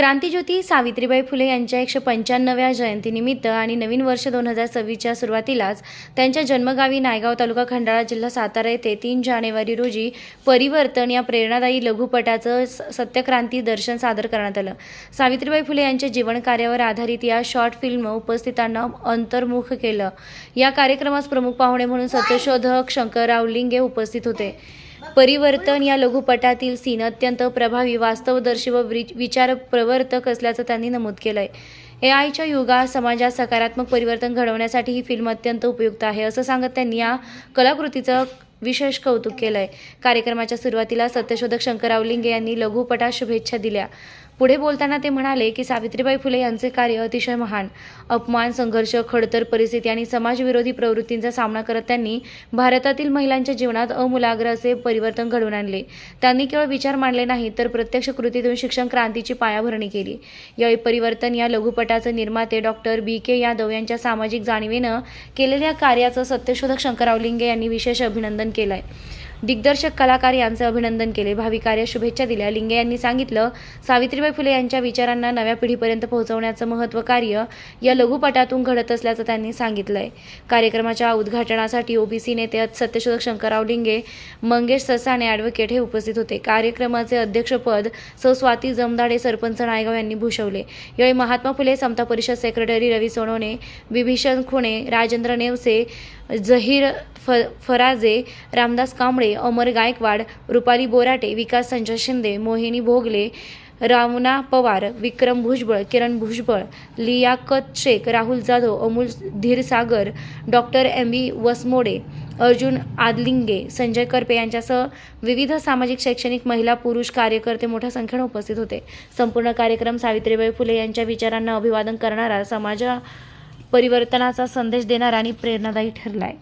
क्रांतीज्योती सावित्रीबाई फुले यांच्या एकशे पंच्याण्णव्या जयंतीनिमित्त आणि नवीन वर्ष दोन हजार सव्वीसच्या सुरुवातीलाच त्यांच्या जन्मगावी नायगाव तालुका खंडाळा जिल्हा सातारा येथे तीन जानेवारी रोजी परिवर्तन या प्रेरणादायी लघुपटाचं स- सत्यक्रांती दर्शन सादर करण्यात आलं. सावित्रीबाई फुले यांच्या जीवनकार्यावर आधारित या शॉर्ट फिल्म उपस्थितांना अंतर्मुख केलं. या कार्यक्रमास प्रमुख पाहुणे म्हणून सत्यशोधक शंकरराव लिंगे उपस्थित होते. परिवर्तन या लघुपटातील सीन अत्यंत प्रभावी वास्तवदर्शी व विचार प्रवर्तक असल्याचं त्यांनी नमूद केलंय. ए आयच्या युगात समाजात सकारात्मक परिवर्तन घडवण्यासाठी ही फिल्म अत्यंत उपयुक्त आहे असं सांगत त्यांनी या कलाकृतीचं विशेष कौतुक केलंय. कार्यक्रमाच्या सुरुवातीला सत्यशोधक शंकरराव लिंगे यांनी लघुपटात शुभेच्छा दिल्या. पुढे बोलताना ते म्हणाले की सावित्रीबाई फुले यांचे कार्य अतिशय महान. अपमान संघर्ष खडतर परिस्थिती आणि समाजविरोधी प्रवृत्तींचा सामना करत त्यांनी भारतातील महिलांच्या जीवनात अमूलाग्र असे परिवर्तन घडवून आणले. त्यांनी केवळ विचार मांडले नाही तर प्रत्यक्ष कृतीतून शिक्षण क्रांतीची पायाभरणी केली. यावेळी परिवर्तन या लघुपटाचे निर्माते डॉक्टर बी. के. यादव यांच्या सामाजिक जाणीवेनं केलेल्या कार्याचं सत्यशोधक शंकरराव लिंगे यांनी विशेष अभिनंदन केलं आहे दिग्दर्शक कलाकार यांचे अभिनंदन केले. भाविकार्य शुभेच्छा दिल्या. लिंगे यांनी सांगितलं सावित्रीबाई फुले यांच्या विचारांना नव्या पिढीपर्यंत पोहोचवण्याचं महत्त्व कार्य या लघुपटातून घडत असल्याचं त्यांनी सांगितलंय. कार्यक्रमाच्या उद्घाटनासाठी ओबीसी नेते सत्यशोधक शंकरराव लिंगे मंगेश ससाणे ॲडव्होकेट हे उपस्थित होते. कार्यक्रमाचे अध्यक्षपद सौ. स्वाती जमदाडे सरपंच नायगाव यांनी भूषवले. यावेळी महात्मा फुले समता परिषद सेक्रेटरी रवी सोनवणे विभीषण खुणे राजेंद्र नेवसे जहीर फ फराजे रामदास कांबळे अमर गायकवाड रुपाली बोराटे विकास Sanjay Shinde Mohini Bhogle Ravna Pawar Vikram Bhujbal Kiran Bhujbal Liyakat Shaikh Rahul Jadhav Amol Dhirsagar doctor M B Wasmode Arjun Adlinge Sanjay Karpe यांच्यासह विविध सामाजिक शैक्षणिक महिला पुरुष कार्यकर्ते मोठ्या संख्येने उपस्थित होते. संपूर्ण कार्यक्रम सावित्रीबाई फुले यांच्या विचारांना अभिवादन करणारा समाज परिवर्तनाचा संदेश देणारा आणि प्रेरणादायी ठरलाय.